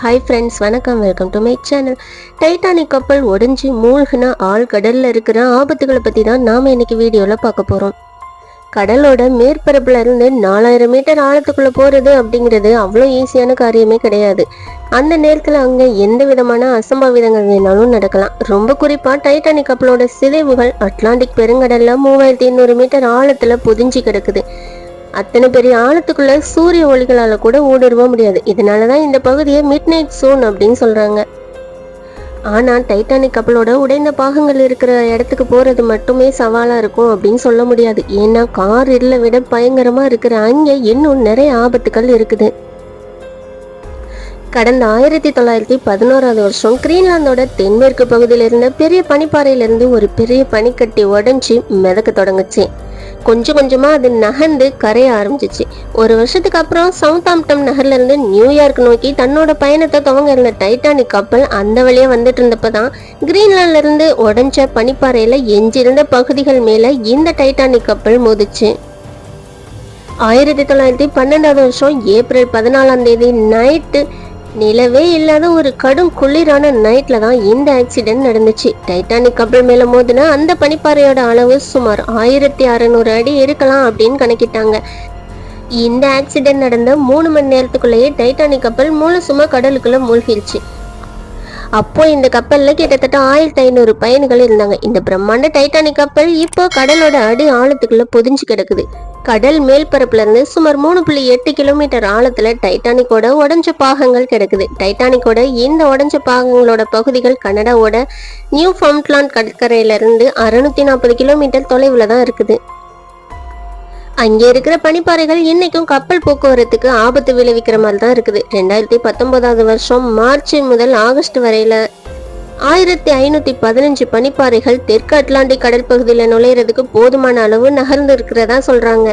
Hi friends வணக்கம். Welcome to my channel Titanic கப்பல் உடைஞ்சி மூழ்கின ஆள் கடலில் இருக்கிற ஆபத்துகளை பற்றி தான் நாம் இன்னைக்கு வீடியோவில் பார்க்க போகிறோம் கடலோட மேற்பரப்புல இருந்து நாலாயிரம் மீட்டர் ஆழத்துக்குள்ளே போகிறது அப்படிங்கிறது அவ்வளோ ஈஸியான காரியமே கிடையாது. அந்த நேரத்தில் அங்கே எந்த விதமான அசம்பாவிதங்கள் வேணாலும் நடக்கலாம். ரொம்ப குறிப்பாக டைட்டானிக் கப்பலோட சிதைவுகள் அட்லாண்டிக் பெருங்கடலில் மூவாயிரத்தி எண்ணூறு மீட்டர் ஆழத்தில் புதிஞ்சு கிடக்குது. அத்தனை பெரிய ஆழத்துக்குள்ள சூரிய ஒளிகளால் கூட ஊடுருவ முடியாது. இதனால தான் இந்த பகுதியை மிட் நைட் சோன் அப்படின்னு சொல்கிறாங்க ஆனால் டைட்டானிக் கப்பலோட உடைந்த பாகங்கள் இருக்கிற இடத்துக்கு போகிறது மட்டுமே சவாலாக இருக்கும் அப்படின்னு சொல்ல முடியாது. ஏன்னா கார் இருளை விட பயங்கரமாக இருக்கிற அங்கே இன்னும் நிறைய ஆபத்துக்கள் இருக்குது. கடந்த ஆயிரத்தி தொள்ளாயிரத்தி பதினோராவது வருஷம் கிரீன்லாந்தோட தென்மேற்கு பகுதியில இருந்த பெரிய பனிப்பாறையிலிருந்து ஒரு பெரிய பனிக்கட்டி உடஞ்சி மிதக்க தொடங்குச்சு. கொஞ்சம் கொஞ்சமாக அது நகர்ந்து கரைய ஆரம்பிச்சிச்சு. ஒரு வருஷத்துக்கு அப்புறம் சவுத் ஆம்டம் நகர்லேருந்து நியூயார்க் நோக்கி தன்னோட பயணத்தை துவங்க இருந்த டைட்டானிக் கப்பல் அந்த வழியாக வந்துட்டு இருந்தப்பதான் தான் இருந்து உடஞ்ச பனிப்பாறையில் எஞ்சிருந்த பகுதிகள் மேலே இந்த டைட்டானிக் கப்பல் மோதிச்சு. ஆயிரத்தி தொள்ளாயிரத்தி பன்னெண்டாவது வருஷம் ஏப்ரல் பதினாலாம் தேதி நைட்டு நிலவே இல்லாத ஒரு கடும் குளிரான நைட்ல தான் இந்த ஆக்சிடென்ட் நடந்துச்சு. டைட்டானிக் கப்பல் மேல மோதினா அந்த பனிப்பாறையோட அளவு சுமார் ஆயிரத்தி அறநூறு அடி இருக்கலாம் அப்படின்னு கணக்கிட்டாங்க. இந்த ஆக்சிடென்ட் நடந்த மூணு மணி நேரத்துக்குள்ளேயே டைட்டானிக் கப்பல் மூல சும்மா கடலுக்குள்ள மூழ்கிடுச்சு அப்போ இந்த கப்பலில் கிட்டத்தட்ட ஆயிரத்தி ஐநூறு பயணிகள் இருந்தாங்க. இந்த பிரம்மாண்ட டைட்டானிக் கப்பல் இப்போ கடலோட அடி ஆழத்துக்குள்ள பொதிஞ்சு கிடக்குது. கடல் மேல்பரப்புல இருந்து சுமார் மூணு புள்ளி எட்டு கிலோமீட்டர் ஆழத்துல டைட்டானிக்கோட உடஞ்ச பாகங்கள் கிடக்குது. டைட்டானிக்கோட இந்த உடஞ்ச பாகங்களோட பகுதிகள் கனடாவோட நியூ ஃபவுண்ட்லாண்ட் கடற்கரையில இருந்து அறுநூத்தி நாற்பது கிலோமீட்டர் தொலைவுல தான் இருக்குது. அங்கே இருக்கிற பனிப்பாறைகள் இன்னைக்கும் கப்பல் போக்குவரத்துக்கு ஆபத்து விளைவிக்கிற மாதிரி தான் இருக்குது. ரெண்டாயிரத்தி பத்தொன்பதாவது வருஷம் மார்ச் முதல் ஆகஸ்ட் வரையில ஆயிரத்தி ஐநூத்தி பதினஞ்சு பனிப்பாறைகள் தெற்கு அட்லாண்டிக் கடல் பகுதியில் நுழையிறதுக்கு போதுமான அளவு நகர்ந்து இருக்கிறதா சொல்றாங்க.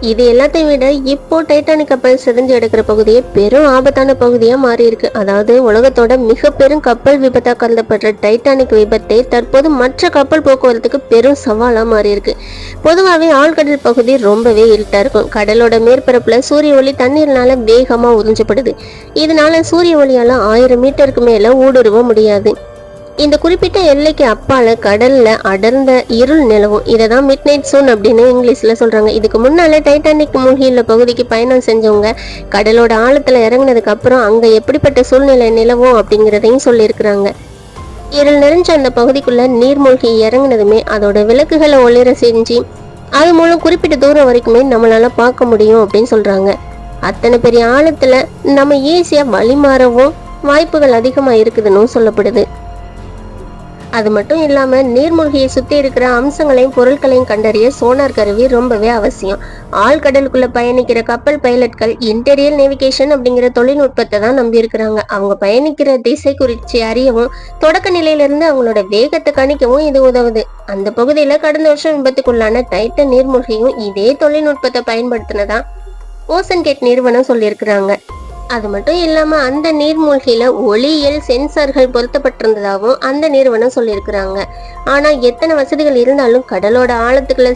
இது எல்லாத்தையும் விட இப்போ டைட்டானிக் கப்பல் சிதஞ்சு எடுக்கிற பகுதியே பெரும் ஆபத்தான பகுதியாக மாறி இருக்கு. அதாவது உலகத்தோட மிக பெரும் கப்பல் விபத்தாக கருதப்படுற டைட்டானிக் விபத்தே தற்போது மற்ற கப்பல் போக்குவரத்துக்கு பெரும் சவாலாக மாறி இருக்கு. பொதுவாகவே ஆழ்கடல் பகுதி ரொம்பவே இருட்டாக இருக்கும். கடலோட மேற்பரப்பில் சூரிய ஒளி தண்ணீர்னால வேகமாக உறிஞ்சப்படுது. இதனால சூரிய ஒளியால் ஆயிரம் மீட்டருக்கு மேலே ஊடுருவ முடியாது. இந்த குறிப்பிட்ட எல்லைக்கு அப்பால கடல்ல அடர்ந்த இருள் நிலவும். இதை தான் மிட் நைட் சோன் அப்படின்னு இங்கிலீஷ்ல சொல்றாங்க. இதுக்கு முன்னால டைட்டானிக் மூழ்கியுள்ள பகுதிக்கு பயணம் செஞ்சவங்க கடலோட ஆழத்துல இறங்கினதுக்கு அப்புறம் அங்க எப்படிப்பட்ட சூழ்நிலை நிலவும் அப்படிங்கிறதையும் சொல்லியிருக்கிறாங்க. இருள் நிறைஞ்ச அந்த பகுதிக்குள்ள நீர்மூழ்கி இறங்குனதுமே அதோட விளக்குகளை ஒளிர செஞ்சு அது மூலம் குறிப்பிட்ட தூரம் வரைக்குமே நம்மளால பார்க்க முடியும் அப்படின்னு சொல்றாங்க. அத்தனை பெரிய ஆழத்துல நம்ம ஈஸியா வழிமாறவும் வாய்ப்புகள் அதிகமா இருக்குதுன்னு சொல்லப்படுது. அது மட்டும் இல்லாமல் நீர்மூழ்கியை சுற்றி இருக்கிற அம்சங்களையும் பொருட்களையும் கண்டறிய சோனார் கருவி ரொம்பவே அவசியம். ஆழ்கடலுக்குள்ள பயணிக்கிற கப்பல் பைலட்கள் இன்டீரியல் நேவிகேஷன் அப்படிங்கிற தொழில்நுட்பத்தை தான் நம்பியிருக்கிறாங்க அவங்க பயணிக்கிற திசை குறித்து அறியவும் தொடக்க நிலையிலிருந்து அவங்களோட வேகத்தை கணிக்கவும் இது உதவுது. அந்த பகுதியில் கடந்த வருஷம் விபத்துக்குள்ளான டைட்டன் நீர்மூழ்கியும் இதே தொழில்நுட்பத்தை பயன்படுத்தினதா ஓசன் கேட் நிறுவனம் சொல்லியிருக்கிறாங்க. அது மட்டும் இல்லாம அந்த நீர்மூழ்கியில ஒளியியல் சென்சார்கள் பொருத்தப்பட்டிருந்ததாகவும் அந்த நிறுவனம் சொல்லியிருக்கிறாங்க. ஆனா எத்தனை வசதிகள் இருந்தாலும் கடலோட ஆழத்துக்குள்ள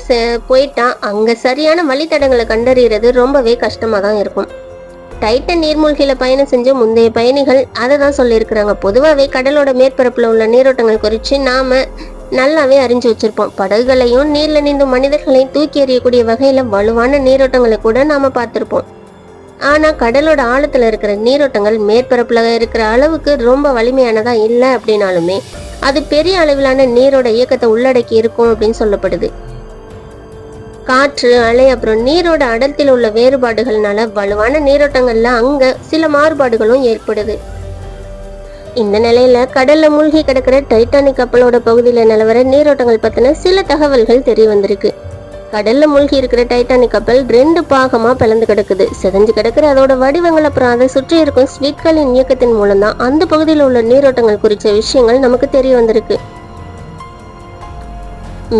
போயிட்டா அங்க சரியான வழித்தடங்களை கண்டறியறது ரொம்பவே கஷ்டமா தான் இருக்கும். டைட்டன் நீர்மூழ்கியில பயணம் செஞ்ச முந்தைய பயணிகள் அதை தான் சொல்லியிருக்கிறாங்க. பொதுவாகவே கடலோட மேற்பரப்புல உள்ள நீரோட்டங்கள் குறித்து நாம நல்லாவே அறிஞ்சு வச்சிருப்போம். படகுகளையும் நீர்ல நீந்தும் மனிதர்களையும் தூக்கி எறியக்கூடிய வகையில வலுவான நீரோட்டங்களை கூட நாம பார்த்திருப்போம். ஆனால் கடலோட ஆழத்தில் இருக்கிற நீரோட்டங்கள் மேற்பரப்பில் இருக்கிற அளவுக்கு ரொம்ப வலிமையானதா இல்லை அப்படின்னாலுமே அது பெரிய அளவிலான நீரோட இயக்கத்தை உள்ளடக்கி இருக்கும் அப்படின்னு சொல்லப்படுது. காற்று அலை அப்புறம் நீரோட அடர்த்தியில் உள்ள வேறுபாடுகள்னால வலுவான நீரோட்டங்கள்ல அங்க சில மாறுபாடுகளும் ஏற்படுது. இந்த நிலையில கடல்ல மூழ்கி கிடக்கிற டைட்டானிக் கப்பலோட பகுதியில நிலவர நீரோட்டங்கள் பத்தின சில தகவல்கள் தெரிய வந்திருக்கு. கடல்ல மூழ்கி இருக்கிற டைட்டானிக் கப்பல் ரெண்டு பாகமா பிளந்து கிடக்குது. செதஞ்சு கிடக்கிற அதோட வடிவங்கள் அப்புறம் அதை சுற்றி இருக்கும் ஸ்வீட்களின் இயக்கத்தின் மூலம் தான் அந்த பகுதியில் உள்ள நீரோட்டங்கள் குறித்த விஷயங்கள் நமக்கு தெரிய வந்திருக்கு.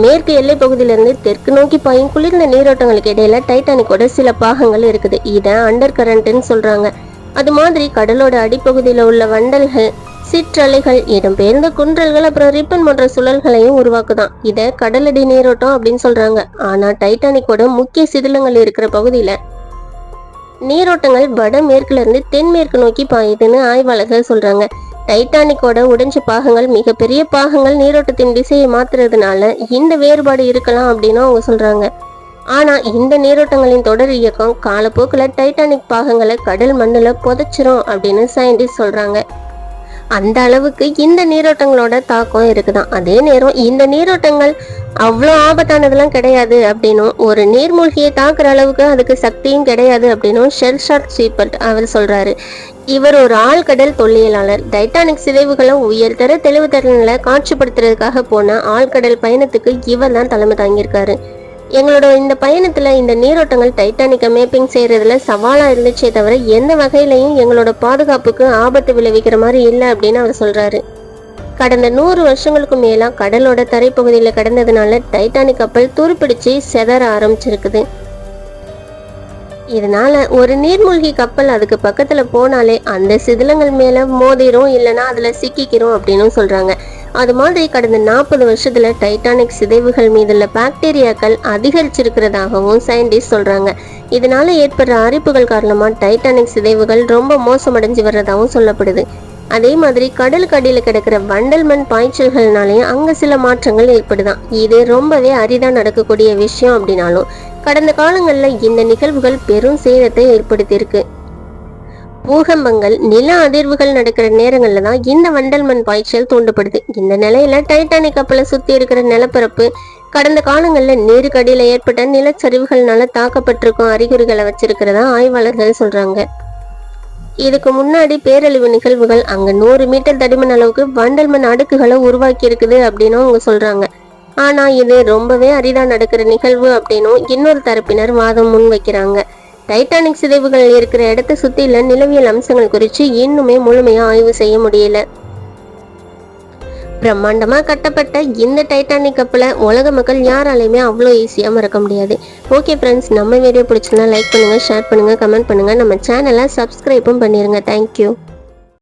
மேற்கு எல்லை பகுதியிலிருந்து தெற்கு நோக்கி பாயும் குளிர்ந்த நீரோட்டங்களுக்கு இடையில டைட்டானிக்கோட சில பாகங்கள் இருக்குது. இதை அண்டர் கரண்ட்னு சொல்றாங்க. அது மாதிரி கடலோட அடிப்பகுதியில் உள்ள வண்டல்கள் சிற்றலைகள் இடம்பெயர்ந்த குன்றல்கள் அப்புறம் ரிப்பன் போன்ற சுழல்களையும் உருவாக்குதான். இதை கடலடி நீரோட்டம் அப்படின்னு சொல்றாங்க. ஆனா டைட்டானிக்கோட முக்கிய சிதிலங்கள் இருக்கிற பகுதியில நீரோட்டங்கள் வடமேற்குல இருந்து தென்மேற்கு நோக்கி பாயுதுன்னு ஆய்வாளர்கள் சொல்றாங்க. டைட்டானிக்கோட உடைஞ்ச பாகங்கள் மிகப்பெரிய பாகங்கள் நீரோட்டத்தின் திசையை மாத்துறதுனால இந்த வேறுபாடு இருக்கலாம் அப்படின்னு அவங்க சொல்றாங்க. ஆனா இந்த நீரோட்டங்களின் தொடர் இயக்கம் காலப்போக்கில் டைட்டானிக் பாகங்களை கடல் மண்ணில் புதைச்சிரும் அப்படின்னு சயின்டிஸ்ட் சொல்றாங்க. அந்த அளவுக்கு இந்த நீரோட்டங்களோட தாக்கம் இருக்குதான். அதே நேரம் இந்த நீரோட்டங்கள் அவ்வளோ ஆபத்தானதெல்லாம் கிடையாது அப்படின்னும் ஒரு நீர்மூழ்கியை தாக்குற அளவுக்கு அதுக்கு சக்தியும் கிடையாது அப்படின்னும் ஷெல்ஷாட் சீப்பர்ட் அவர் சொல்றாரு. இவர் ஒரு ஆழ்கடல் தொல்லியலாளர். டைட்டானிக் சிதைவுகளை உயர்தர தெளிவுத்திறனில் காட்சிப்படுத்துறதுக்காக போன ஆழ்கடல் பயணத்துக்கு இவர் தான் தலைமை தாங்கியிருக்காரு. எங்களோட இந்த பயணத்தில் இந்த நீரோட்டங்கள் டைட்டானிக்கை மேப்பிங் செய்கிறதுல சவாலாக இருந்துச்சே தவிர எந்த வகையிலையும் எங்களோட பாதுகாப்புக்கு ஆபத்து விளைவிக்கிற மாதிரி இல்லை அப்படின்னு அவர் சொல்கிறாரு கடந்த நூறு வருஷங்களுக்கு மேலா கடலோட தரைப்பகுதியில் கடந்ததுனால டைட்டானிக் கப்பல் துருப்பிடிச்சு செதற ஆரம்பிச்சிருக்குது. இதனால ஒரு நீர்மூழ்கி கப்பல் அதுக்கு பக்கத்துல போனாலே அந்த சிதிலங்கள் மேல மோதிரும் இல்லைன்னா அதுல சிக்கிக்கிறோம் அப்படின்னு சொல்றாங்க. அது மாதிரி கடந்த நாற்பது வருஷத்துல டைட்டானிக் சிதைவுகள் மீதுள்ள பாக்டீரியாக்கள் அதிகரிச்சிருக்கிறதாகவும் சயின்டிஸ்ட் சொல்றாங்க. இதனால ஏற்படுற அரிப்புகள் காரணமா டைட்டானிக் சிதைவுகள் ரொம்ப மோசமடைஞ்சு வர்றதாகவும் சொல்லப்படுது. அதே மாதிரி கடலுக்கு அடியில் கிடக்கிற வண்டல் மண் பாய்ச்சல்கள்னாலையும் அங்கே சில மாற்றங்கள் ஏற்படுதான். இது ரொம்பவே அரிதாக நடக்கக்கூடிய விஷயம் அப்படின்னாலும் கடந்த காலங்களில் இந்த நிகழ்வுகள் பெரும் சேதத்தை ஏற்படுத்தியிருக்கு. பூகம்பங்கள் நில அதிர்வுகள் நடக்கிற நேரங்களில் தான் இந்த வண்டல் மண் பாய்ச்சல் தூண்டப்படுது இந்த நிலையில டைட்டானிக் கப்பலை சுற்றி இருக்கிற நிலப்பரப்பு கடந்த காலங்களில் நீருக்கடியில் ஏற்பட்ட நிலச்சரிவுகள்னால தாக்கப்பட்டிருக்கும் அறிகுறிகளை வச்சிருக்கிறதா ஆய்வாளர்கள் சொல்றாங்க. இதுக்கு முன்னாடி பேரழிவு நிகழ்வுகள் அங்க நூறு மீட்டர் தடிமன் அளவுக்கு வண்டல் மண் அடுக்குகளை உருவாக்கி இருக்குது அப்படின்னு அவங்க சொல்றாங்க. ஆனா இது ரொம்பவே அரிதா நடக்கிற நிகழ்வு அப்படின்னும் இன்னொரு தரப்பினர் வாதம் முன்வைக்கிறாங்க. டைட்டானிக் சிதைவுகள் இருக்கிற இடத்தை சுற்றில நிலவியல் அம்சங்கள் குறித்து இன்னுமே முழுமையா ஆய்வு செய்ய முடியல. பிரம்மாண்டமா கட்டப்பட்ட இந்த டைட்டானிக் கப்பலை உலக மக்கள் யாராலையுமே அவ்வளோ ஈஸியா மறக்க முடியாது. ஓகே ஃப்ரெண்ட்ஸ் நம்ம வீடியோ பிடிச்சிருந்தா லைக் பண்ணுங்க ஷேர் பண்ணுங்க கமெண்ட் பண்ணுங்க. நம்ம சேனலை சப்ஸ்கிரைபும் பண்ணிருங்க. தேங்க்யூ